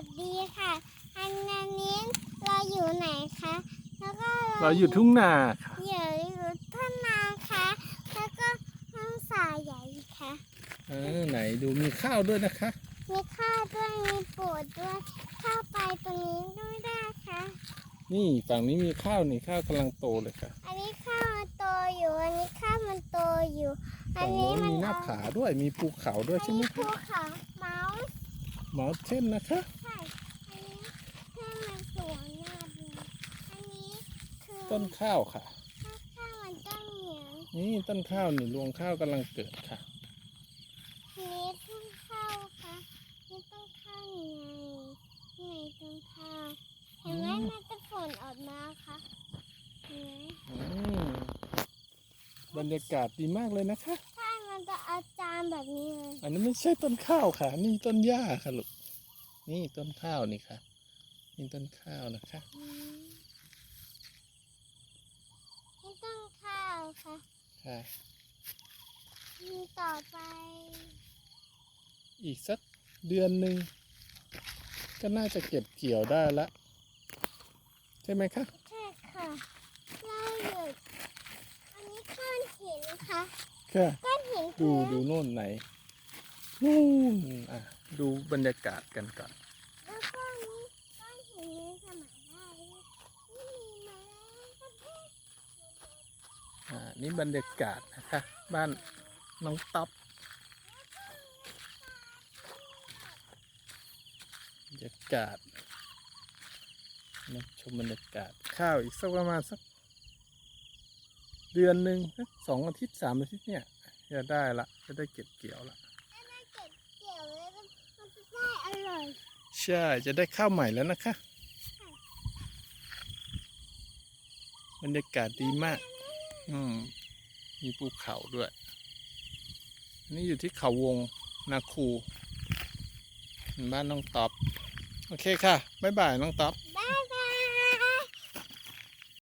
วัสดีค่ะอันนี้เราอยู่ไหนคะ แล้วก็เราอยู่ทุ่งนาค่ะอยู่อยู่ทุ่งนาค่ะ แล้วก็ห้องสาใหญ่ค่ะเออไหนดูมีข้าวด้วยนะคะ มีข้าวด้วยมีปูดด้วยเข้าไปตรงนี้ด้วยได้ค่ะ นี่ฝั่งนี้มีข้าวนี่ข้าวกำลังโตเลยค่ะ อันนี้ข้าวมันโตอยู่อันนี้ข้าวมันโตอยู่ อัฝั่นงนี้โน้นมันมีหน้าเอาผาด้วยมีภูเขาด้วยอันใช่ไหมนี้คะภูเขาเมาส์หมอเช่นนะคะ ใช่ อันนี้ให้มันสวยมากเลยอันนี้คือ ต้นข้าวค่ะข้าวข้าวมันต้นเหนียวนี่ต้นข้าวนี่รวงข้าวกำลังเกิดค่ะอันนี้ต้นข้าวค่ะนี่ต้นข้าวยังไงนี่ไงต้นข้าวเห็นไหมอืมมันจะฝนออกมาค่ะเห็นไหมอืมบรรยากาศดีมากเลยนะคะใช่มันจะอาจารย์แบบนี้เลยอันนี้ไม่ใช่ต้นข้าวค่ะ นี่ต้นหญ้าค่ะลูกนี่ต้นข้าวนี่ค่ะ นี่ต้นข้าวนะคะ อืมนี่ต้นข้าว ค่ะค่ะมีต่อไป อีกสักเดือนหนึ่งก็น่าจะเก็บเกี่ยวได้ละ ใช่ไหมคะ ใช่ค่ะเราหยุดอันนี้ก้อนหินนะคะค่ะก้อนหินดูคือดูโน่นไหนนู่นอะ ดูบรรยากาศกันก่อน แล้วก็นี้ก้อนหินนี้สมัยได้นี่มีมาแล้วก็เพ่ อ่า นี่บรรยากาศนะคะ บ้านน้องต๊อปบรรยากาศมาชมบรรยากาศข้าวอีกสักประมาณสัก เดือนหนึ่งสักสองอาทิตย์สามอาทิตย์เนี่ยจะได้ละจะได้เก็บเกี่ยวละถ้าได้เก็บเกี่ยวเลยมันมันจะได้อร่อยใช่จะได้ข้าวใหม่แล้วนะคะ บรรยากาศดีมาก อืม มีภูเขาด้วยนนี่อยู่ที่เขาวงนาคู บ้านน้องต๊อบ โอเคค่ะ บ๊ายบายน้องต๊อบ